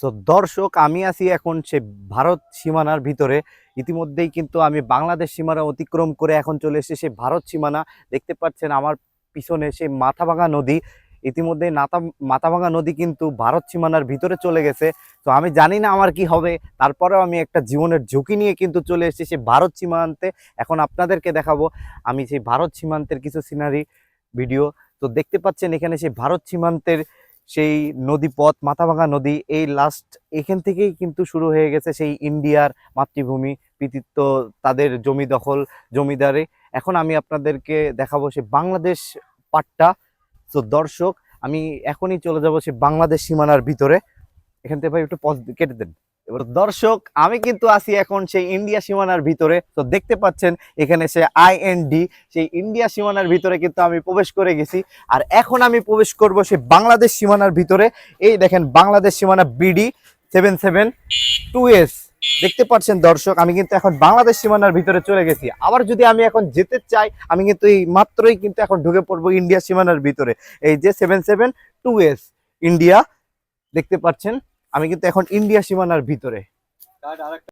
So দর্শক, আমি আছি এখন সে ভারত সীমানার ভিতরে। ইতিমধ্যেই কিন্তু আমি বাংলাদেশ সীমানা অতিক্রম করে এখন চলে এসেছি সে ভারত সীমানা। দেখতে পাচ্ছেন আমার পিছনে সেই মাথাভাঙা নদী। ইতিমধ্যে নাতা, মাথাভাঙা নদী কিন্তু ভারত সীমানার ভিতরে চলে গেছে। তো আমি জানি না আমার কি হবে। তারপরেও আমি একটা জীবনের ঝুঁকি নিয়ে কিন্তু চলে এসেছি সে ভারত সীমান্তে। এখন আপনাদেরকে দেখাবো আমি সেই ভারত সীমান্তের কিছু সিনারি ভিডিও তো দেখতে পাচ্ছেন এখানে সেই ভারত সীমান্তের সেই নদী পথ মাথাভাঙা নদী, এই লাস্ট এখান থেকেই কিন্তু শুরু হয়ে গেছে সেই ইন্ডিয়ার মাতৃভূমি, কৃতিত্ব তাদের জমি দখল, জমিদারে। এখন আমি আপনাদেরকে দেখাবো সে বাংলাদেশ পাট্টা। তো দর্শক, আমি এখনই চলে যাব সে বাংলাদেশ সীমানার ভিতরে। এখান থেকে ভাই একটু পজ কেটে দেন। এবার দর্শক, আমি কিন্তু আছি এখন সেই ইন্ডিয়া সীমানার ভিতরে। তো দেখতে পাচ্ছেন, এখানে সে আইএনডি সেই ইন্ডিয়া সীমানার ভিতরে কিন্তু আমি প্রবেশ করে গেছি। আর এখন আমি প্রবেশ করব সেই বাংলাদেশ সীমানার ভিতরে। এই দেখেন, বাংলাদেশ সীমানা BD seven seven two S দেখতে পাচ্ছেন দর্শক, আমি কিন্তু এখন বাংলাদেশ সীমানার ভিতরে চলে গেছি। আবার যদি আমি এখন যেতে চাই, আমি কিন্তু এই মাত্রই কিন্তু এখন ঢুকে পড়ব ইন্ডিয়া সীমানার ভিতরে। এই যে seven seven two S India, দেখতে পাচ্ছেন। আমি কিন্তু এখন ইন্ডিয়া সীমানার ভিতরে।